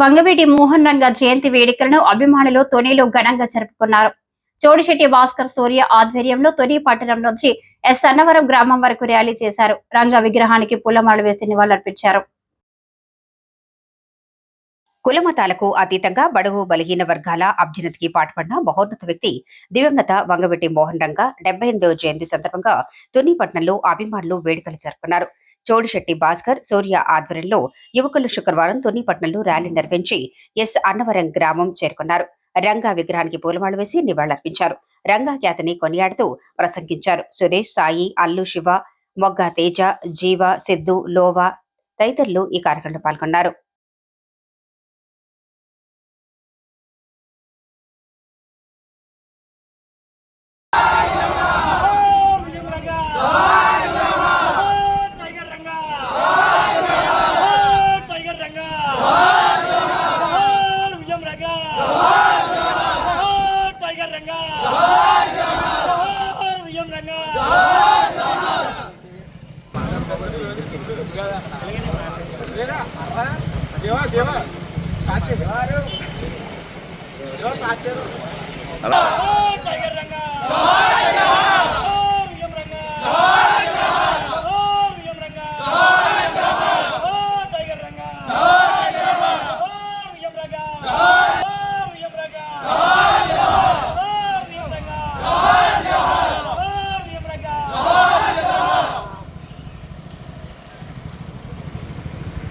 వంగవీటి మోహన్ రంగ జయంతి వేడుకలను అభిమానులు తొనిలో ఘనంగా జరుపుకున్నారు. చోడిశెట్టి భాస్కర్ సూర్య ఆధ్వర్యంలో తొని పట్టణం నుంచి ఎస్ అన్నవరం గ్రామం వరకు ర్యాలీ చేశారు. రంగ విగ్రహానికి పూలమాల వేసి నివాళులర్పించారు. కులమతాలకు అతీతంగా బడుగు బలహీన వర్గాల అభ్యున్నతికి పాటుపడిన మహోన్నత వ్యక్తి దివంగత వంగవెట్టి మోహన్ రంగ డెబ్బై ఎనిమిదవ జయంతి సందర్భంగా తునిపట్నంలో అభిమానులు వేడుకలు జరుపుకున్నారు. చోడిశెట్టి భాస్కర్ సూర్య ఆధ్వర్యంలో యువకులు శుక్రవారం తునిపట్నంలో ర్యాలీ నిర్వహించి ఎస్ అన్నవరం గ్రామం చేరుకున్నారు. రంగా విగ్రహానికి పూలమాల వేసి నివాళులర్పించారు. రంగా ఖ్యాతిని కొనియాడుతూ ప్రసంగించారు. సురేష్ సాయి అల్లు శివ మొగ్గ తేజ జీవ సిద్ధు లోవా తదితరులు ఈ కార్యక్రమంలో పాల్గొన్నారు విజయం రంగా టైగర్ రంగా టైగర్ రంగా విజయం రంగా టైగర్ రంగా విజయం రంగా టైగర్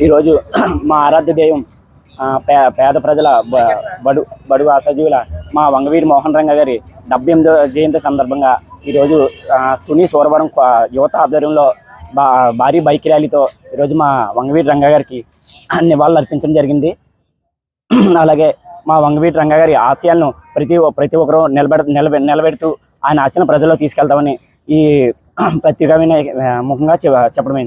ఈరోజు మా ఆరాధ్య దైవం పే పేద ప్రజల బ- బడు బడుగు అసజీవుల మా వంగవీరి మోహన్ రంగ గారి డెబ్బై ఎనిమిదో జయంతి సందర్భంగా ఈరోజు తుని సూరవరం యువత ఆధ్వర్యంలో బా భారీ బైక్ ర్యాలీతో ఈరోజు మా వంగవీటి రంగ గారికి నివాళులు అర్పించడం జరిగింది. అలాగే మా వంగవీటి రంగ గారి ఆశయాలను ప్రతి ప్రతి ఒక్కరూ నిలబెడ నిలబె నిలబెడుతూ ఆయన ఆశయాలను ప్రజల్లో తీసుకెళ్తామని ఈ ప్రత్యేకమైన ముఖంగా చెప్పడమైంది.